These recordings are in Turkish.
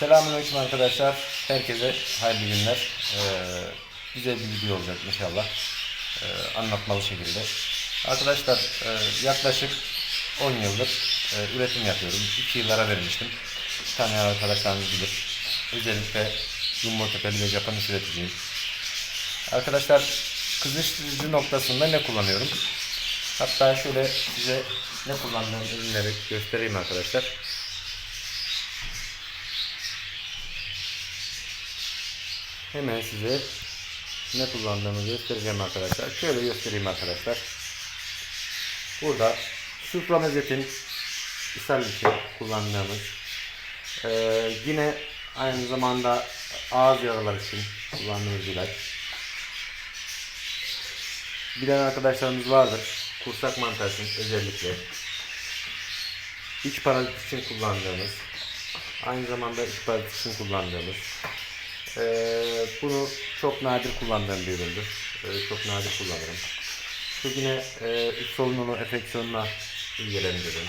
Selamünaleyküm arkadaşlar. Herkese hayırlı günler. Ee, güzel bir video olacak inşallah. Ee, anlatmalı şekilde. Arkadaşlar e, yaklaşık 10 yıldır e, üretim yapıyorum. 2 yıllara vermiştim. Tanıyan arkadaşlarımız bilir. Özellikle yumurta tepeli ve Japanese üreticiyim. Arkadaşlar kızıştırıcı noktasında ne kullanıyorum? Hatta şöyle size ne kullandığım ürünleri göstereyim arkadaşlar. Hemen size ne kullandığımı göstereceğim arkadaşlar. Şöyle göstereyim arkadaşlar. Burada sulfamazetin ishal için kullandığımız ee, yine aynı zamanda ağız yaralar için kullandığımız ilaç. Bilen arkadaşlarımız vardır. Kursak mantarısın özellikle. İç parazit için kullandığımız, aynı zamanda iç parazit için kullandığımız, ee, bunu çok nadir kullandığım bir üründür. Ee, çok nadir kullanırım. Şu yine e, iç solunumlu enfeksiyonuna ilgilenen bir ürün.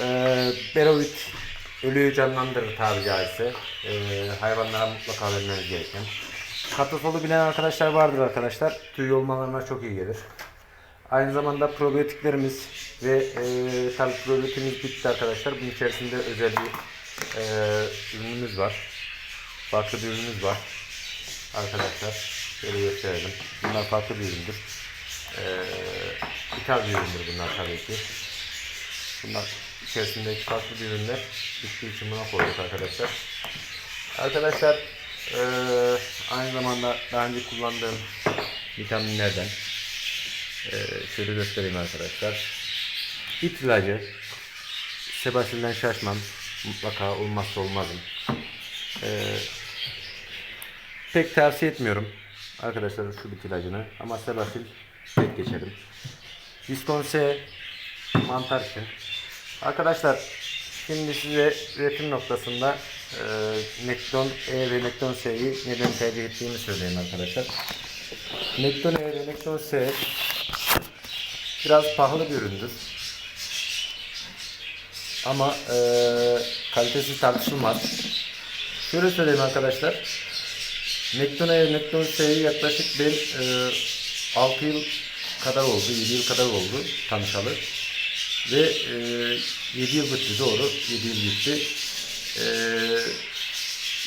Ee, ölüyü canlandırır tabiri caizse. Ee, hayvanlara mutlaka vermeniz gereken. Katrofolu bilen arkadaşlar vardır arkadaşlar. Tüy yolmalarına çok iyi gelir. Aynı zamanda probiyotiklerimiz ve e, tabii probiyotimiz bitti arkadaşlar. Bunun içerisinde özel bir e, ürünümüz var. Farklı bir ürünümüz var. Arkadaşlar şöyle gösterelim. Bunlar farklı bir üründür. E, ithal bir üründür bunlar tabii ki. Bunlar içerisindeki farklı bir ürünler bittiği için buna koyduk arkadaşlar. Arkadaşlar eee, aynı zamanda daha önce kullandığım vitaminlerden eee, şöyle göstereyim arkadaşlar. İt ilacı Sebastian'den şaşmam mutlaka olmazsa olmazım. Eee, pek tavsiye etmiyorum arkadaşlar şu bit ilacını ama Sebastian tek geçelim. Viskonse mantar için. Arkadaşlar şimdi size üretim noktasında e, Nekton E ve Nekton S'yi neden tercih ettiğimi söyleyeyim arkadaşlar. Nekton E ve Nekton S biraz pahalı bir üründür. Ama e, kalitesi tartışılmaz. Şöyle söyleyeyim arkadaşlar. Nekton E ve Nekton S'yi yaklaşık ben e, 6 yıl kadar oldu, 7 yıl kadar oldu tanışalı. Ve e, 7 yıl bitti doğru. 7 yıl bitti. E,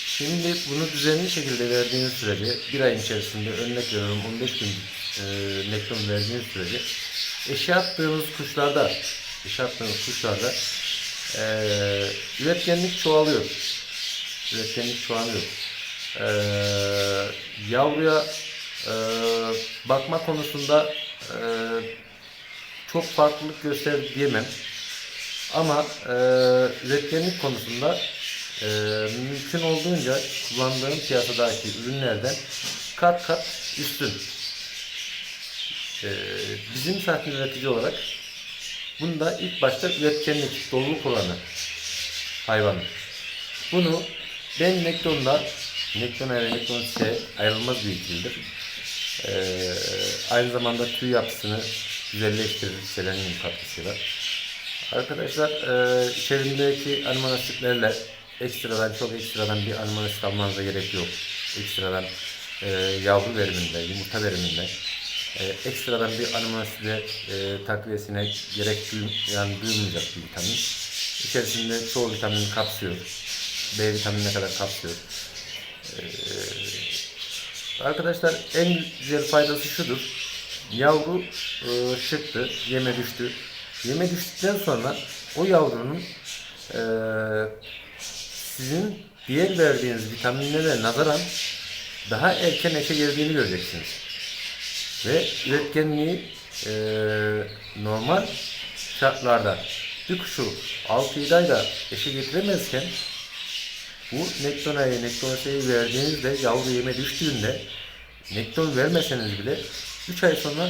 şimdi bunu düzenli şekilde verdiğiniz sürece bir ayın içerisinde örnek veriyorum 15 gün e, nekton verdiğiniz sürece eşe attığınız kuşlarda eşe attığınız kuşlarda e, üretkenlik çoğalıyor. Üretkenlik çoğalıyor. E, yavruya e, bakma konusunda e, çok farklılık gösterdi diyemem. Ama e, üretkenlik konusunda e, mümkün olduğunca kullandığım piyasadaki ürünlerden kat kat üstün. E, bizim sahne üretici olarak bunda ilk başta üretkenlik, doluluk oranı hayvanın. Bunu ben Nekton'da Nekton ve Nekton ise ayrılmaz bir ikilidir. Ee, aynı zamanda tüy yapısını güzelleştirir selenyum katkısıyla. Arkadaşlar e, içerisindeki amino asitlerle ekstradan çok ekstradan bir amino asit almanıza gerek yok. Ekstradan e, yavru veriminde, yumurta veriminde e, ekstradan bir amino aside e, takviyesine gerek duym yani duymayacak bir vitamin. İçerisinde çoğu vitamini kapsıyor. B vitaminine kadar kapsıyor. Arkadaşlar en güzel faydası şudur. Yavru e, çıktı, yeme düştü. Yeme düştükten sonra o yavrunun e, sizin diğer verdiğiniz vitaminlere nazaran daha erken eşe geldiğini göreceksiniz. Ve üretkenliği e, normal şartlarda bir kuşu 6-7 ayda eşe getiremezken bu nektonayı, nektonaseyi verdiğinizde yavru yeme düştüğünde nekton vermeseniz bile 3 ay sonra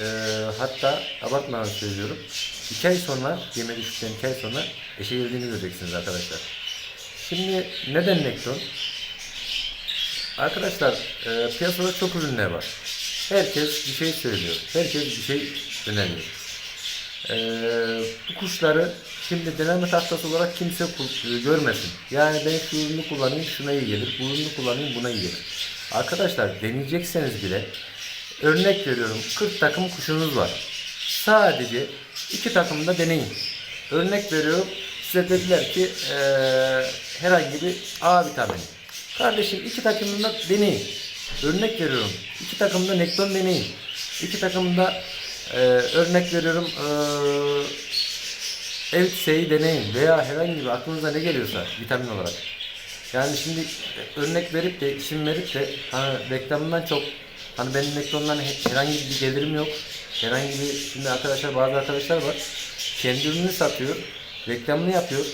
e, hatta abartmadan söylüyorum 2 ay sonra yeme düştükten 2 ay sonra eşe girdiğini göreceksiniz arkadaşlar. Şimdi neden nekton? Arkadaşlar e, piyasada çok ürünler var. Herkes bir şey söylüyor. Herkes bir şey öneriyor. E, bu kuşları Şimdi deneme tahtası olarak kimse e, görmesin. Yani ben şu ürünü kullanayım şuna iyi gelir, bu ürünü kullanayım buna iyi gelir. Arkadaşlar deneyecekseniz bile örnek veriyorum 40 takım kuşunuz var. Sadece iki takımda deneyin. Örnek veriyorum size dediler ki eee, herhangi bir A vitamini. Kardeşim iki takımda deneyin. Örnek veriyorum. iki takımda nekton deneyin. İki takımda eee, örnek veriyorum eee Elbiseyi deneyin veya herhangi bir aklınıza ne geliyorsa vitamin olarak. Yani şimdi örnek verip de isim verip de hani reklamından çok hani benim reklamdan he- herhangi bir gelirim yok. Herhangi bir şimdi arkadaşlar bazı arkadaşlar var. Kendi ürününü satıyor. Reklamını yapıyor.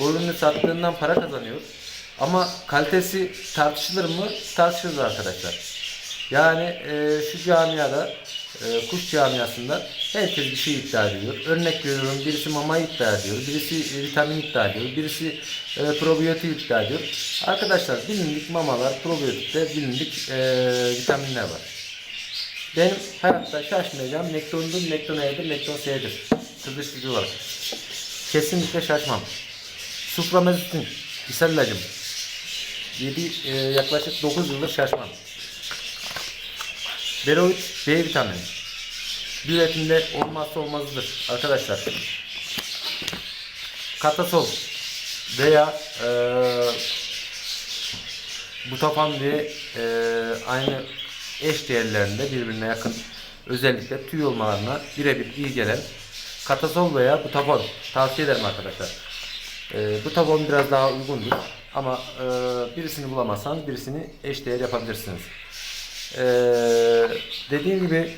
O ürünü sattığından para kazanıyor. Ama kalitesi tartışılır mı? Tartışılır arkadaşlar. Yani e, şu camiada, e, kuş camiasında herkes bir şey iddia ediyor. Örnek veriyorum birisi mama iddia ediyor, birisi e, vitamin iddia ediyor, birisi e, probiyotik iddia ediyor. Arkadaşlar bilindik mamalar, probiyotikte bilindik e, vitaminler var. Benim hayatta şaşmayacağım nektondur, nekton E'dir, nekton S'dir. Kızıştırıcı olarak. Kesinlikle şaşmam. Supramezitin, ishal ilacım. 7, e, yaklaşık 9 yıldır şaşmam. Beroid B vitamini. Bir üretimde olmazsa olmazıdır arkadaşlar. Katasol veya e, butafan diye e, aynı eş değerlerinde birbirine yakın özellikle tüy olmalarına birebir iyi gelen katasol veya butafon tavsiye ederim arkadaşlar. E, butafon biraz daha uygundur ama e, birisini bulamazsanız birisini eş değer yapabilirsiniz. Ee, dediğim gibi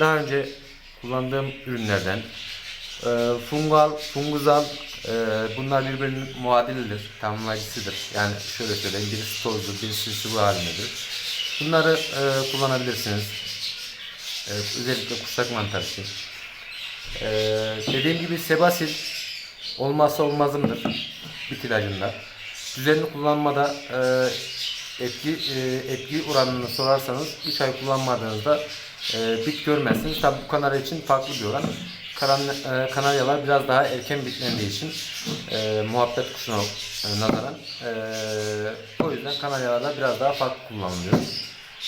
daha önce kullandığım ürünlerden e, fungal, funguzal e, bunlar birbirinin muadilidir, tamamlayıcısıdır. Yani şöyle söyleyeyim, birisi tozlu, birisi sıvı halindedir. Bunları e, kullanabilirsiniz. E, özellikle kuşak mantarı için. E, dediğim gibi sebasil olmazsa olmazımdır bit ilacında. Düzenli kullanmada e, etki e, etki oranını sorarsanız 3 ay kullanmadığınızda e, bit görmezsiniz. Tabi bu kanarya için farklı bir oran. Karan, e, kanaryalar biraz daha erken bitlendiği için e, muhabbet kuşuna e, nazaran e, o yüzden kanaryalarda biraz daha farklı kullanılıyor.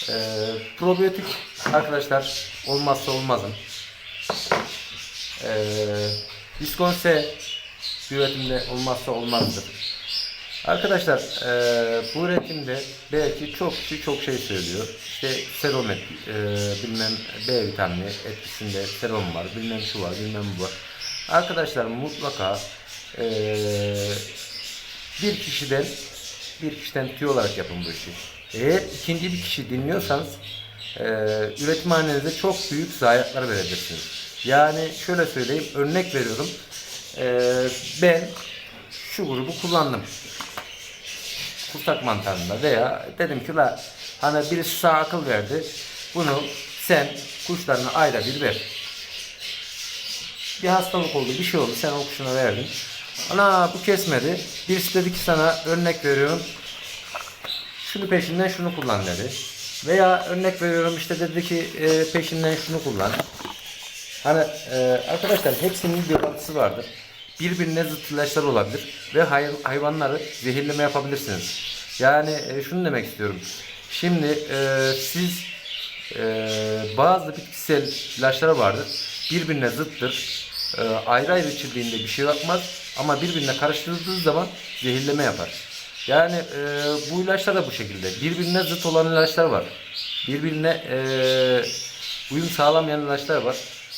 E, probiyotik arkadaşlar olmazsa olmazım. E, bir üretimde olmazsa olmazdır. Arkadaşlar eee, bu üretimde belki çok kişi çok şey söylüyor. İşte serum et, eee, bilmem B vitamini etkisinde serum var, bilmem şu var, bilmem bu var. Arkadaşlar mutlaka eee, bir kişiden bir kişiden tüy olarak yapın bu işi. Eğer ikinci bir kişi dinliyorsanız eee üretimhanenize çok büyük zayiatlar verebilirsiniz. Yani şöyle söyleyeyim, örnek veriyorum. Eee, ben şu grubu kullandım kurtak mantarında veya dedim ki la hani birisi sağ akıl verdi. Bunu sen kuşlarına ayda bir ver. Bir hastalık oldu, bir şey oldu. Sen o kuşuna verdin. Ana bu kesmedi. Birisi dedi ki sana örnek veriyorum. Şunu peşinden şunu kullan dedi. Veya örnek veriyorum işte dedi ki e, peşinden şunu kullan. Hani e, arkadaşlar hepsinin bir orantısı vardır. Birbirine zıt ilaçlar olabilir ve hay- hayvanları zehirleme yapabilirsiniz. Yani e, şunu demek istiyorum. Şimdi e, siz e, bazı bitkisel ilaçlar vardır. Birbirine zıttır. E, ayrı ayrı içildiğinde bir şey yapmaz ama birbirine karıştırıldığı zaman zehirleme yapar. Yani e, bu ilaçlar da bu şekilde. Birbirine zıt olan ilaçlar var. Birbirine e, uyum sağlamayan ilaçlar var.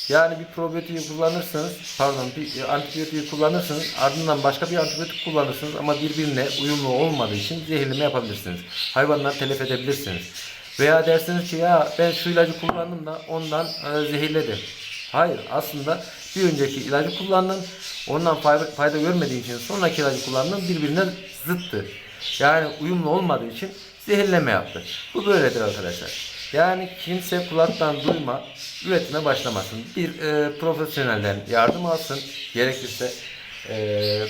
Yani bir probiyotiği kullanırsanız, pardon bir antibiyotiği kullanırsınız, ardından başka bir antibiyotik kullanırsınız ama birbirine uyumlu olmadığı için zehirleme yapabilirsiniz. Hayvanları telef edebilirsiniz. Veya dersiniz ki ya ben şu ilacı kullandım da ondan e, zehirledi. Hayır aslında bir önceki ilacı kullandın, ondan fayda, fayda görmediğin için sonraki ilacı kullandın birbirine zıttı. Yani uyumlu olmadığı için zehirleme yaptı. Bu böyledir arkadaşlar. Yani kimse kulaktan duyma, üretime başlamasın. Bir e, profesyonelden yardım alsın gerekirse. E,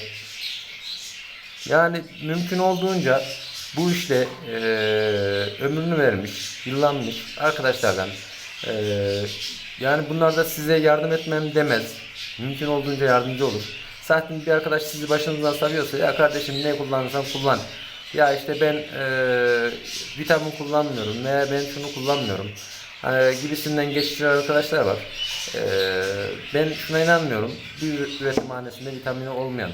yani mümkün olduğunca bu işte e, ömrünü vermiş, yıllanmış arkadaşlardan e, yani bunlar da size yardım etmem demez. Mümkün olduğunca yardımcı olur. Zaten bir arkadaş sizi başınızdan sarıyorsa ya kardeşim ne kullanırsan kullan. Ya işte ben eee, vitamin kullanmıyorum veya ben şunu kullanmıyorum. Hani gibisinden geçiştiren arkadaşlar var. Eee, ben şuna inanmıyorum. Bir üretimhanesinde vitamini olmayan,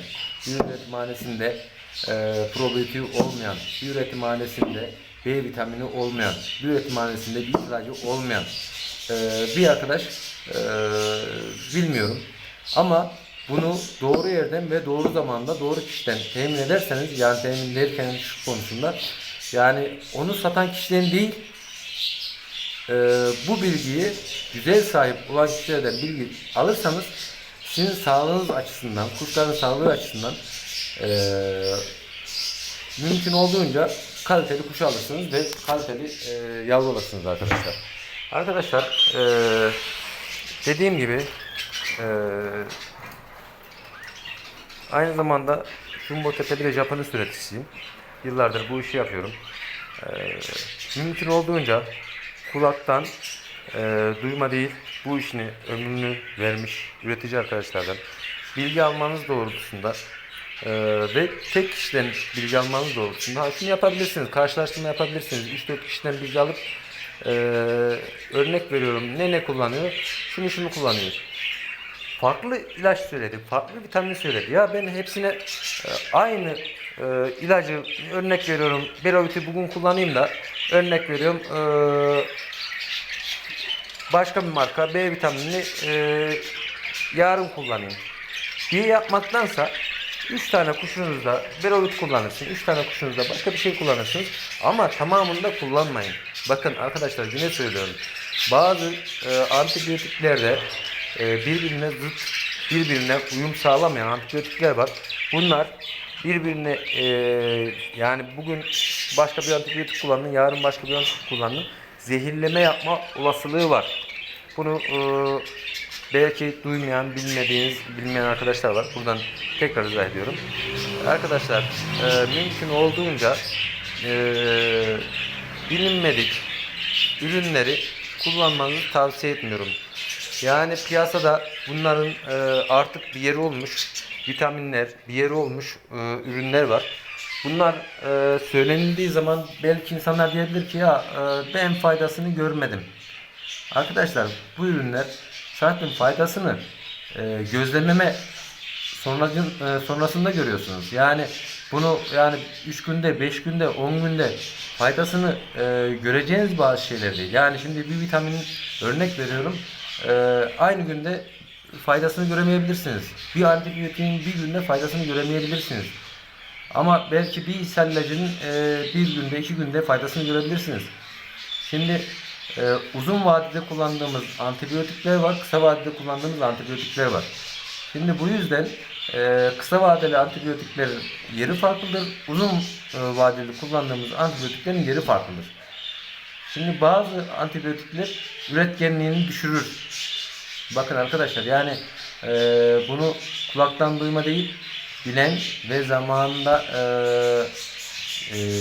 bir üretimhanesinde eee probiyotiği olmayan, bir üretimhanesinde B vitamini olmayan, bir üretimhanesinde bir ilacı olmayan eee, bir arkadaş eee, bilmiyorum. Ama bunu doğru yerden ve doğru zamanda doğru kişiden temin ederseniz yani temin ederken şu konusunda yani onu satan kişiden değil e, bu bilgiyi güzel sahip olan kişilerden bilgi alırsanız sizin sağlığınız açısından, kuşların sağlığı açısından e, mümkün olduğunca kaliteli kuş alırsınız ve kaliteli e, yavru alırsınız arkadaşlar. Arkadaşlar e, dediğim gibi e, aynı zamanda Jumbo Tepe'de de Japanese üreticisiyim. Yıllardır bu işi yapıyorum. E, mümkün olduğunca kulaktan e, duyma değil bu işini ömrünü vermiş üretici arkadaşlardan bilgi almanız doğrultusunda e, ve tek kişiden bilgi almanız doğrultusunda ha, yapabilirsiniz, karşılaştırma yapabilirsiniz. 3-4 kişiden bilgi alıp e, örnek veriyorum ne ne kullanıyor, şunu şunu kullanıyor. Farklı ilaç söyledi, farklı vitamin söyledi. Ya ben hepsine e, aynı e, ilacı örnek veriyorum. Berovit'i bugün kullanayım da örnek veriyorum. e, başka bir marka B vitaminini yarın kullanayım diye yapmaktansa 3 tane kuşunuzda Berovit kullanırsın, 3 tane kuşunuzda başka bir şey kullanırsınız ama tamamını da kullanmayın. Bakın arkadaşlar yine söylüyorum. Bazı e, antibiyotiklerde birbirine zıt, birbirine uyum sağlamayan antibiyotikler var. Bunlar birbirine e, yani bugün başka bir antibiyotik kullandın, yarın başka bir antibiyotik kullandın. Zehirleme yapma olasılığı var. Bunu e, belki duymayan, bilmediğiniz, bilmeyen arkadaşlar var. Buradan tekrar izah ediyorum. Arkadaşlar e, mümkün olduğunca e, bilinmedik ürünleri kullanmanızı tavsiye etmiyorum. Yani piyasada bunların e, artık bir yeri olmuş vitaminler, bir yeri olmuş e, ürünler var. Bunlar e, söylenildiği zaman belki insanlar diyebilir ki ya e, ben faydasını görmedim. Arkadaşlar bu ürünler zaten faydasını e, gözlemleme sonracın, e, sonrasında görüyorsunuz. Yani bunu yani 3 günde, 5 günde, 10 günde faydasını e, göreceğiniz bazı şeyler değil. Yani şimdi bir vitaminin örnek veriyorum. E, aynı günde faydasını göremeyebilirsiniz. Bir antibiyotiğin bir günde faydasını göremeyebilirsiniz. Ama belki bir ishal e, bir günde, iki günde faydasını görebilirsiniz. Şimdi e, uzun vadede kullandığımız antibiyotikler var, kısa vadede kullandığımız antibiyotikler var. Şimdi bu yüzden e, kısa vadeli antibiyotiklerin yeri farklıdır, uzun e, vadeli kullandığımız antibiyotiklerin yeri farklıdır. Şimdi bazı antibiyotikler üretkenliğini düşürür. Bakın arkadaşlar yani e, bunu kulaktan duyma değil, bilen ve zamanında e, e,